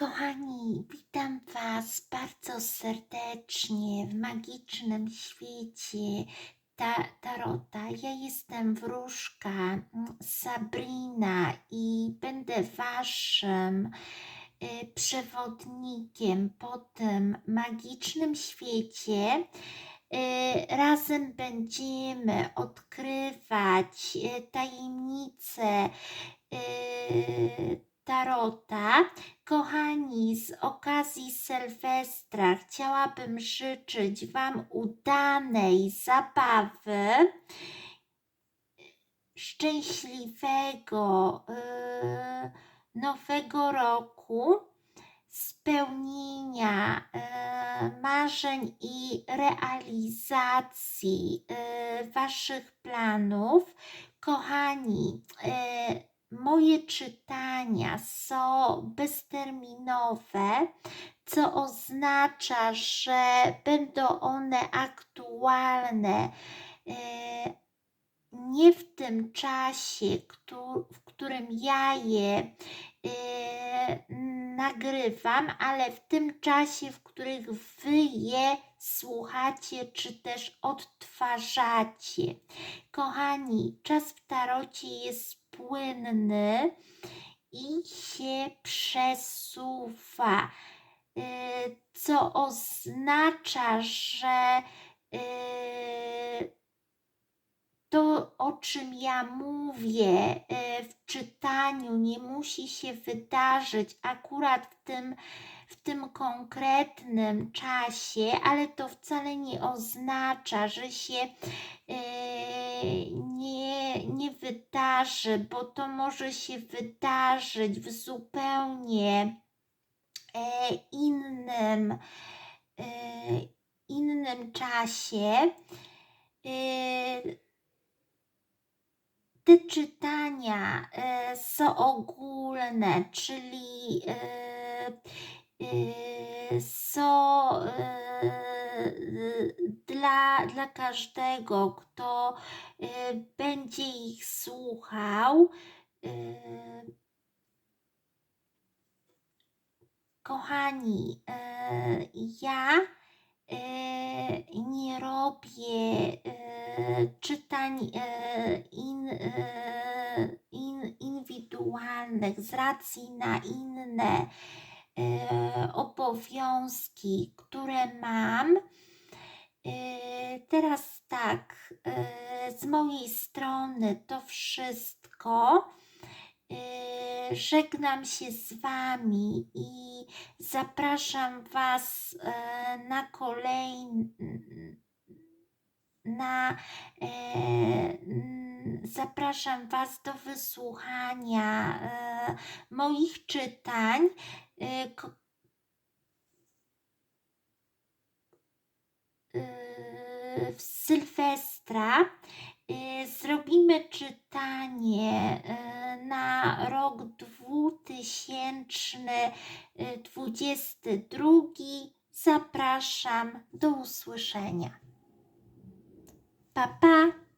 Kochani, witam Was bardzo serdecznie w magicznym świecie ta Tarota. Ja jestem wróżka mm, Sabrina i będę Waszym y, przewodnikiem po tym magicznym świecie. Y, Razem będziemy odkrywać y, tajemnice Tarota. Kochani, z okazji Sylwestra chciałabym życzyć Wam udanej zabawy, szczęśliwego yy, nowego roku, spełnienia yy, marzeń i realizacji yy, Waszych planów. Kochani, yy, moje czytania są bezterminowe, co oznacza, że będą one aktualne e, nie w tym czasie, w którym ja je e, nagrywam, ale w tym czasie, w których wy je słuchacie, czy też odtwarzacie. Kochani, czas w tarocie jest płynny i się przesuwa, y, co oznacza, że y, to, o czym ja mówię y, w czytaniu, nie musi się wydarzyć akurat w tym, w tym konkretnym czasie, ale to wcale nie oznacza, że się nie, nie wydarzy, bo to może się wydarzyć w zupełnie e, innym, e, innym czasie. E, te czytania są ogólne, czyli są dla, dla każdego, kto e, będzie ich słuchał. E, Kochani, ja nie robię czytań in, in, indywidualnych z racji na inne obowiązki, które mam. E, Teraz tak, e, z mojej strony to wszystko. E, Żegnam się z Wami i zapraszam Was e, na kolejny. Na, e, zapraszam Was do wysłuchania e, moich czytań. E, e, w Sylwestra e, zrobimy czytanie na rok 2022. Zapraszam do usłyszenia. Pa, pa.